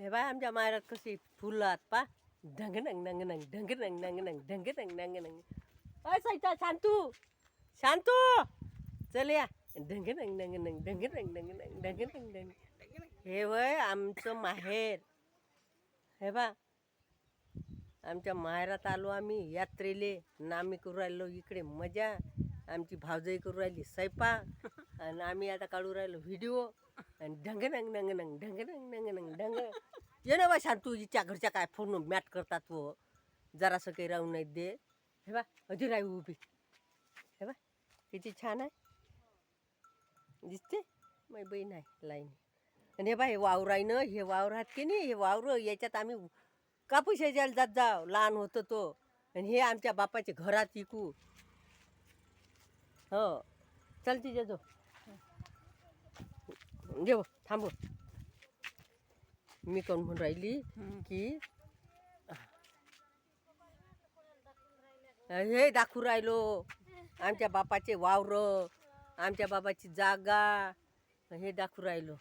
हे बाय आमच्या मायरात कशी फुलं आहात पा ढंग नंग नंग नंग ढंग नंग नंग नंग ढंग नंग नंग नंग अय सैता शांतू शांतू चल या ढंग नंग नंग नंग ढंग नंग नंग नंग ढंग नंग नंग हे वय आमचं माहेर हे बा आमच्या माहेरात आलो आम्ही यात्रेले नामी आम्ही करू राहिलो इकडे मजा आमची भावजाई करू राहिली स्वयंपाक आणि आम्ही आता काढू राहिलो व्हिडिओ आणि ढंग नंग नंग नंग ढंग नंग नंग नंग ढंग ये ना बा शांतू हिच्या घरच्या काय फोन मॅट करतात व. जरासं काही राहून नाही दे. हे बा अधी राही उभी. हे बा किती छान आहे. दिसते? माझी बहीण आहे लाईन. आणि हे बा हे वावर आहे ना हे वावर आहेत की नाही हे वावर याच्यात आम्ही कापूस यायला जात जाव लहान होतो तो. आणि हे आमच्या बापाचे घरात इकू. हो. चलती जेजो जेव थांबव. मी कोण म्हणून राहिली की हे दाखवू राहिलो. आमच्या बापाचे वावर आमच्या बाबाची जागा हे दाखवू राहिलो.